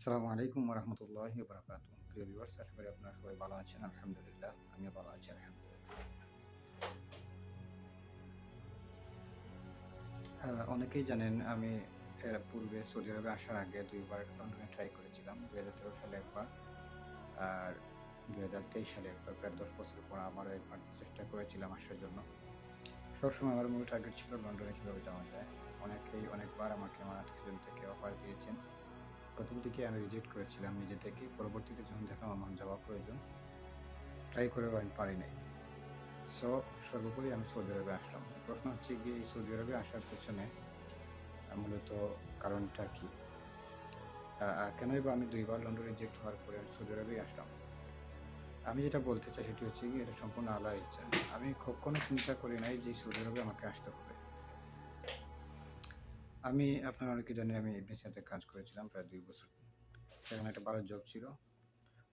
আসসালামু আলাইকুম রহমতুল্লাহ বরকাত প্রিয় ভিউয়ার্স আশা করি আপনারা সবাই ভালো আছেন, আলহামদুলিল্লাহ, আমিও ভালো আছি, আলহামদুলিল্লাহ। অনেকেই জানেন আমি এর পূর্বে সৌদি আরবে আসার আগে দুইবার লন্ডনে ট্রাই করেছিলাম, দুই হাজার তেরো সালে একবার। আর দুই হাজার তেইশ সালে একবার, প্রায় দশ বছর পর আবারও একবার চেষ্টা করেছিলাম আসার জন্য। সবসময় আমার মূল টার্গেট ছিল লন্ডনে কীভাবে যাওয়া যায়। অনেকেই অনেকবার আমাকে আমার আত্মীয় থেকে অফার দিয়েছেন। দিকে আমি রিজেক্ট করেছিলাম, নিজে থেকে। পরবর্তীতে যখন দেখলাম আমার যাওয়া প্রয়োজন ট্রাই করেও আমি পারি নাই। সো সর্বোপরি আমি সৌদি আরবে আসলাম। প্রশ্ন হচ্ছে গিয়ে এই সৌদি আরবে আসার পেছনে মূলত কারণটা কি? কেনই বা আমি দুইবার লন্ডন রিজেক্ট হওয়ার পরে আমি সৌদি আরবেই আসলাম? আমি যেটা বলতে চাই সেটি হচ্ছে কি এটা সম্পূর্ণ আলাদা ইচ্ছা। আমি কখনো চিন্তা করি নাই যে সৌদি আরবে আমাকে আসতে হবে। আমি আপনারা অনেকে জানেন আমি এফডিসিতে কাজ করেছিলাম প্রায় দুই বছর। সেখানে একটা ভালো জব ছিল।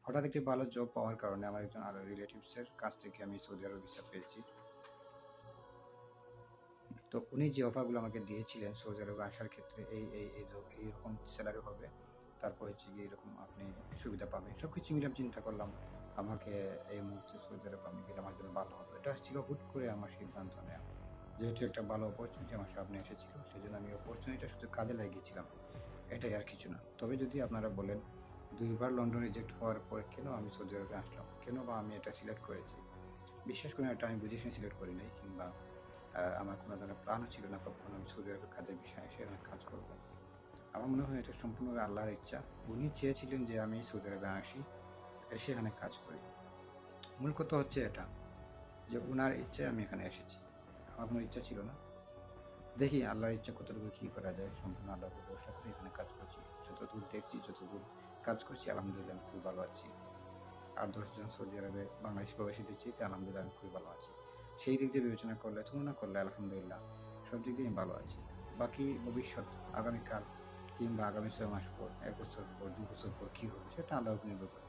হঠাৎ একটি ভালো জব পাওয়ার কারণে আমার একজন আরও রিলেটিভসের কাছ থেকে আমি সৌদি আরব ভিসা পেয়েছি। তো উনি যে অফারগুলো আমাকে দিয়েছিলেন সৌদি আরবে আসার ক্ষেত্রে, এই এই এই রক- এইরকম স্যালারি হবে, তারপর হচ্ছে গিয়ে এরকম আপনি সুবিধা পাবেন। সব কিছু মিলে চিন্তা করলাম, আমাকে এই মুহূর্তে সৌদি আরব আমি গেলে আমার জন্য ভালো হবে। এটা ছিল হুট করে আমার সিদ্ধান্ত নেওয়া। যেহেতু একটা ভালো অপরচুনিটি আমার সামনে এসেছিল সেই জন্য আমি অপরচুনিটিটা শুধু কাজে লাগিয়েছিলাম, এটাই আর কিছু না। তবে যদি আপনারা বলেন, দুইবার লন্ডন রিজেক্ট হওয়ার পরে কেন আমি সৌদি আরবে আসলাম? কেন বা আমি এটা সিলেক্ট করেছি? বিশেষ করে এটা আমি বুঝে শুনে সিলেক্ট করি নাই, কিংবা আমার কোনো ধরনের প্ল্যানও ছিল না কখনো আমি সৌদি আরবের কাজের বিষয়ে সেখানে কাজ করব। আমার মনে হয় এটা সম্পূর্ণভাবে আল্লাহর ইচ্ছা। উনি চেয়েছিলেন যে আমি সৌদি আরবে আসি, এসে এখানে কাজ করি। মূল কথা হচ্ছে এটা, যে ওনার ইচ্ছায় আমি এখানে এসেছি। আমার কোনো ইচ্ছা ছিল না। দেখি আল্লাহর ইচ্ছা কতটুকু কী করা যায়? সম্পূর্ণ আল্লাহকে ভরসা করে এখানে কাজ করছি। যতদূর দেখছি, যতদূর কাজ করছি, আলহামদুলিল্লাহ আমি খুব ভালো আছি। আর দশজন সৌদি আরবে বাংলাদেশ প্রবাসী দেখছি তো আলহামদুলিল্লাহ আমি খুবই ভালো আছি। সেই দিক দিয়ে বিবেচনা করলে, তুলনা করলে আলহামদুলিল্লাহ সব দিক দিয়ে আমি ভালো আছি। বাকি ভবিষ্যৎ আগামীকাল কিংবা আগামী ছয় মাস পর, এক বছর পর দু বছর পর কী হবে, সেটা আল্লাহর উপর নির্ভর করে।